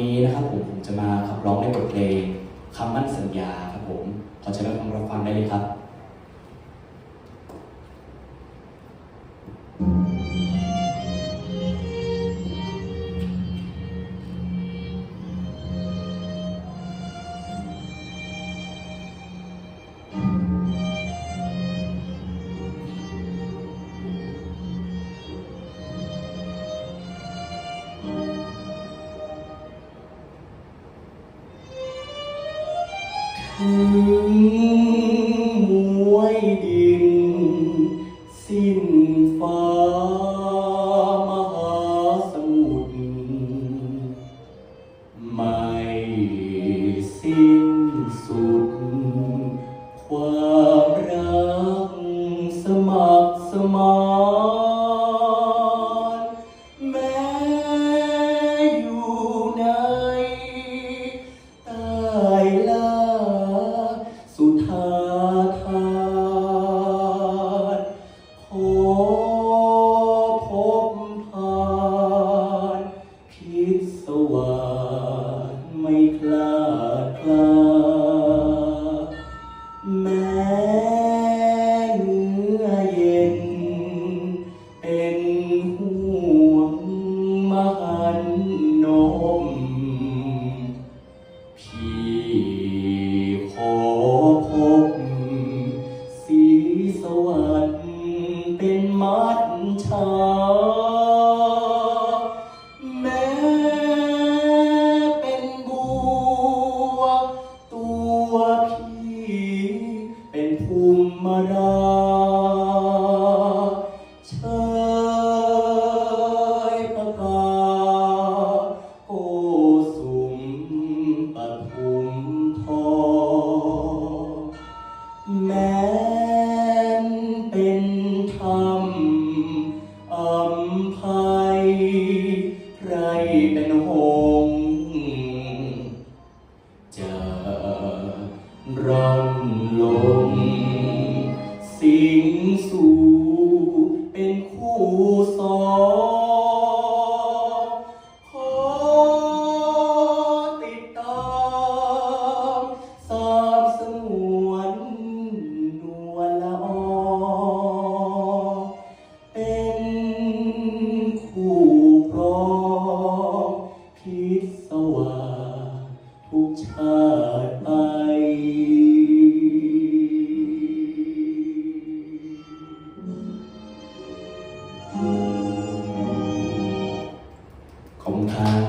นี้นะครับผมผมจะมาขับร้องในบทเพลงคำมั่นสัญญาครับผม ขอเชิญรับฟังรับฟังได้เลยครับ มวยดิน สิ้นฟ้ามหาสมุทรไม่สิ้นสุด ความรักสมัครสมาน พิศวาสไม่คลาดคลาแม้เนื้อเย็น เป็นห่วงมหันนม พี่ขอพบสีสวัสดิ์เป็นมัด สิงสู่เป็นคู่สองขอติดตามสาบสงวนนวลละออเป็นคู่ครองพิศวาทุกชาติ Amen.